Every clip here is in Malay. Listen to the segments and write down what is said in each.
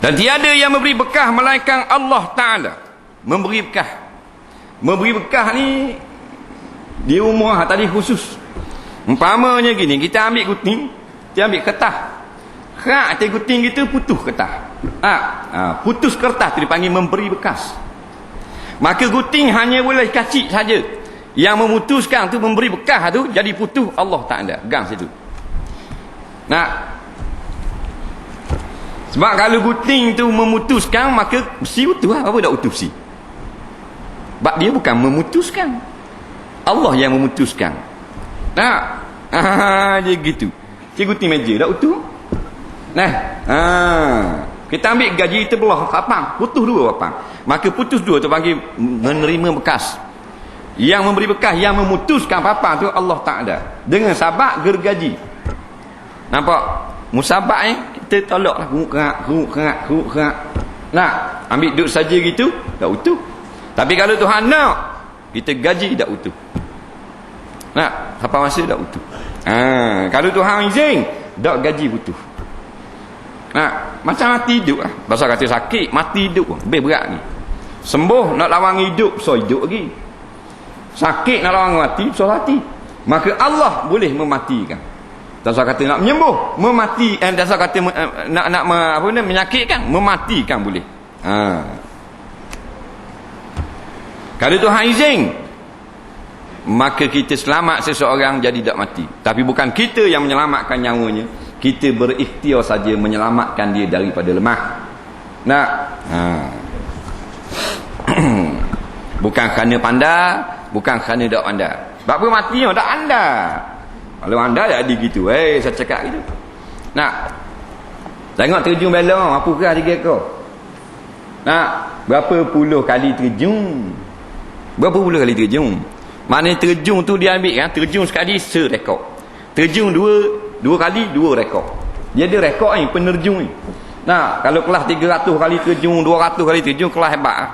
Dan tiada yang memberi bekah melainkan Allah Ta'ala. Memberi bekah. Memberi bekah ni di rumah tadi khusus. Umpamanya gini, kita ambil guting, kita ambil kertas. Kerak atas guting kita putus kertas. Ha, ha, putus kertas tu dipanggil memberi bekas. Maka guting hanya boleh kacik saja. Yang memutuskan tu memberi bekas tu jadi putus Allah Taala. Gang situ. Nah. Sebab kalau guting tu memutuskan maka mesti utuh lah. Apa tak utuh si? Sebab dia bukan memutuskan. Allah yang memutuskan. Nah. Ha, dia gitu. Cikgu guting meja tak utuh. Nah. Ha. Kita ambil gaji kita belah lapang, putus dua lapang. Maka putus dua tu panggil menerima bekas. Yang memberi bekas, yang memutuskan apa-apa tu Allah tak ada. Dengan sabak gergaji. Nampak? Musabak eh, kita tolaklah. Keruk kerak, keruk kerak. Nak, ambil duduk saja gitu, tak utuh. Tapi kalau Tuhan nak, kita gaji tak utuh. Nak, apa masa tak utuh. Ha, kalau Tuhan izin, tak gaji utuh. Ha, macam mati hidup lah. Pasal kata sakit, mati hidup pun. Lebih berat ni. Sembuh nak lawan hidup, so hidup lagi. Sakit nak lawan mati, so mati. Maka Allah boleh mematikan. Dasar kata nak menyembuh, memati eh, dasar kata eh, nak nak apa ni menyakitkan, mematikan boleh. Ha. Kalau Tuhan izin, maka kita selamat seseorang jadi tak mati. Tapi bukan kita yang menyelamatkan nyawanya kita berikhtiar saja menyelamatkan dia daripada lemah nak ha. bukan kerana pandai bukan kerana tak pandai sebab apa mati tak anda kalau anda jadi gitu eh saya cakap gitu nak tengok terjun belong apa kerah tiga kau nak berapa puluh kali terjun berapa puluh kali terjun mana terjun tu dia ambil kan terjun sekali serekod terjun dua Dua kali, dua rekod. Dia ada rekod ni, penerjun ni. Nah, kalau kelas 300 kali terjun, 200 kali terjun, kelas hebat. Lah.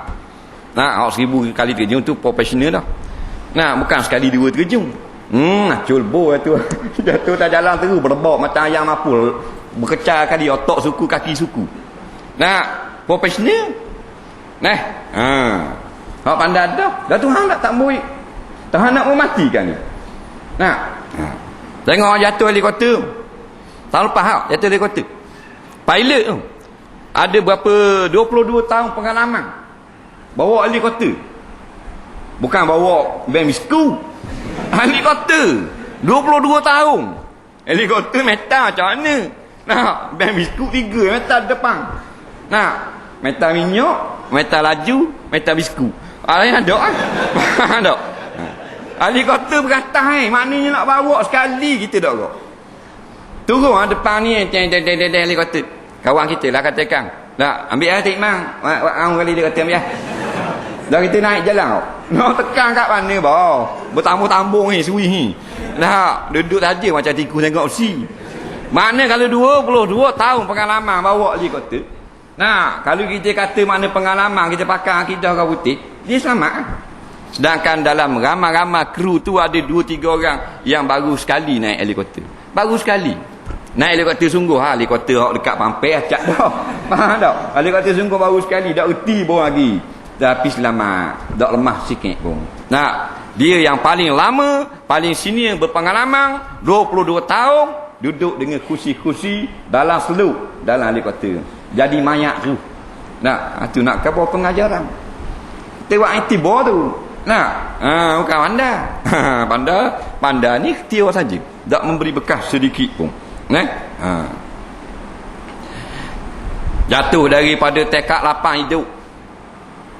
Nah, awak seribu kali terjun tu profesional dah. Nah, bukan sekali dua terjun. Hmm, culbo lah tu. Jatuh tak jalan terus, berbok macam ayam mapul. Berkecah kali otak suku, kaki suku. Nah, profesional. Nah, ha. Awak pandai dah. Dah Tuhan tak tak murid. Tuhan nak mematikan ni. Nah, ha. Tengok orang jatuh helikopter. Tahun lepas tak? Jatuh helikopter. Pilot tu. Ada berapa 22 tahun pengalaman. Bawa helikopter. Bukan bawa van bisku. Helikopter. 22 tahun. Helikopter metal macam mana? Nah, van bisku tiga metal depan. Nah, metal minyak, metal laju, metal bisku. Ah, ada kan? Ada. Helikopter beratas eh. Maknanya nak bawa sekali kita tak kok. Turun ha, depan ni teng helikopter. Kawan kita lah katakan. Nak ambil ah Tik Mang. Orang kali dia kata ambil ah. Dah kita naik jalan kok. Nak tekan kat mana bah? Bertambung-tambung ni suwi ni. Nak duduk saja macam tikus tengok si. Mana kalau 22 tahun pengalaman bawa helikopter. Nah, kalau kita kata mana pengalaman kita pakai kita orang putih, dia selamat. Sedangkan dalam ramai-ramai kru tu ada dua tiga orang yang baru sekali naik helikopter. Baru sekali. Naik helikopter sungguh ha, helikopter hok dekat pampai acak dah. Faham tak? Helikopter sungguh baru sekali, dak uti pun lagi. Tapi selamat, dak lemah sikit pun. Nah, dia yang paling lama, paling senior berpengalaman 22 tahun duduk dengan kursi-kursi dalam seluk dalam helikopter. Jadi mayat tu. Nah, tu nak ke pengajaran. Tengok itibar tu. Nah, ha, bukan panda. Ha, panda, panda ni ikhtiar saja. Tak memberi bekas sedikit pun. Nah, ha. Jatuh daripada tekak lapang hidup.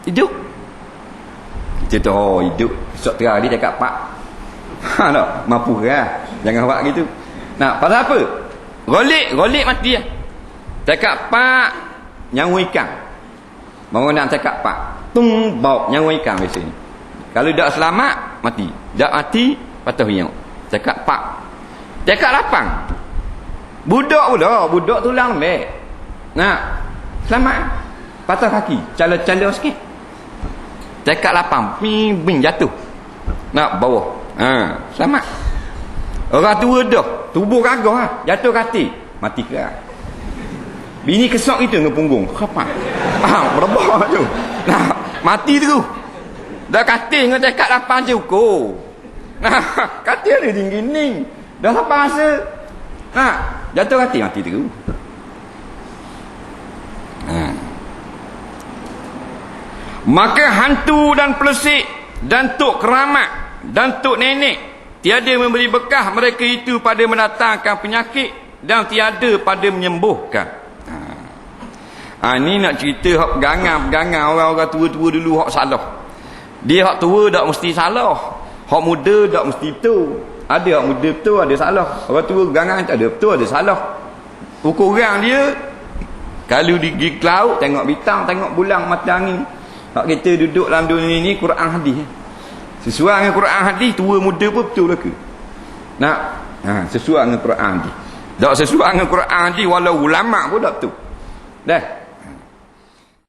Hidup. Tu, oh hidup. Esok terang dia tekak pak. Ha, tak? Mampu? Lah. Jangan buat gitu. Nah, pasal apa? Rolik, rolik mati ya. Tekak pak, nyawa ikan. Bangun nak tekak pak. Tung, bau nyawa ikan biasanya. Kalau tak selamat, mati. Tak mati, patah hiang. Cakap pak. Cakap lapang. Budak pula. Budak tulang lembek. Nak. Selamat. Patah kaki. Cala-cala sikit. Cakap lapang. Bing, bing, jatuh. Nak bawah. Ha, selamat. Orang tua dah. Tubuh kagah ha. Jatuh kaki. Mati kerak. Bini kesok itu dengan punggung. Kapan? Ah, berapa tu? Nah, mati tu. Dah katil dengan cakap lapan je ukur. Nah, katil dia tinggi ni. Dah lapan rasa. Nah, jatuh katil mati tu. Maka hantu dan pelesik dan tok keramat dan tok nenek tiada memberi bekah mereka itu pada mendatangkan penyakit dan tiada pada menyembuhkan. Ha, ni nak cerita hak pegangan-pegangan orang-orang tua-tua dulu hak salah. Dia hak tua tak mesti salah. Hak muda tak mesti betul. Ada hak muda betul, ada salah. Orang tua pegangan tak ada betul, ada salah. Ukuran dia kalau di pergi laut tengok bintang, tengok bulan mata angin. Hak kita duduk dalam dunia ni Quran hadis. Sesuai dengan Quran hadis tua muda pun betul ke? Nak ha, sesuai dengan Quran hadis. Tak sesuai dengan Quran hadis walau ulama pun tak betul. Dah.